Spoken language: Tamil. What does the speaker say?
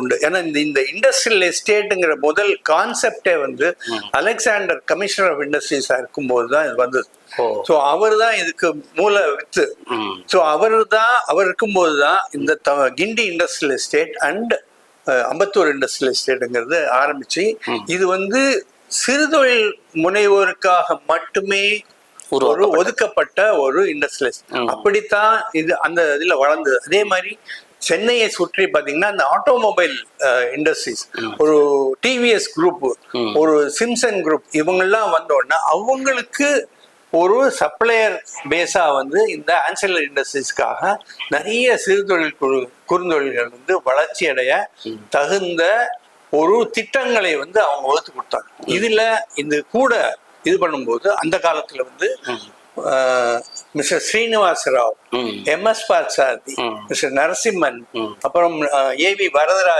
உண்டு. ஏன்னா இந்த இந்த இண்டஸ்ட்ரியல் எஸ்டேட்டுங்கிற முதல் கான்செப்டே வந்து அலெக்சாண்டர் கமிஷனர் ஆஃப் இண்டஸ்ட்ரீஸா இருக்கும்போது தான் இது வந்தது. ஸோ அவர் தான் இதுக்கு மூல வித்து. ஸோ அவர் தான் அவர் இருக்கும்போது தான் இந்த Guindy industrial estate and Ambattur industrial எஸ்டேட்டுங்கிறது ஆரம்பிச்சு இது வந்து சிறுதொழில் முனைவோருக்காக மட்டுமே ஒரு. ஒதுக்கப்பட்ட ஒரு இண்டஸ்ட்ரியல். அப்படித்தான் இது அந்த இதுல வளர்ந்தது. அதே மாதிரி சென்னையை சுற்றி பாத்தீங்கன்னா இந்த ஆட்டோமொபைல் இண்டஸ்ட்ரீஸ் ஒரு டிவிஎஸ் குரூப். ஒரு சிம்சன் குரூப் இவங்கெல்லாம் வந்த உடனே அவங்களுக்கு ஒரு சப்ளையர் பேஸா வந்து இந்த ஆன்சலர் இண்டஸ்ட்ரீஸ்க்காக நிறைய சிறுதொழில் குறு குறுந்தொழில்கள் வந்து வளர்ச்சி அடைய தகுந்த ஒரு திட்டங்களை வந்து அவங்க வகுத்து கொடுத்தாங்க. இதுல இது கூட இது பண்ணும்போது அந்த காலத்துல வந்து mister Srinivasa Rao M S Parthasarathy. Mister Narasimhan. அப்புறம் ஏவி வரதராஜ்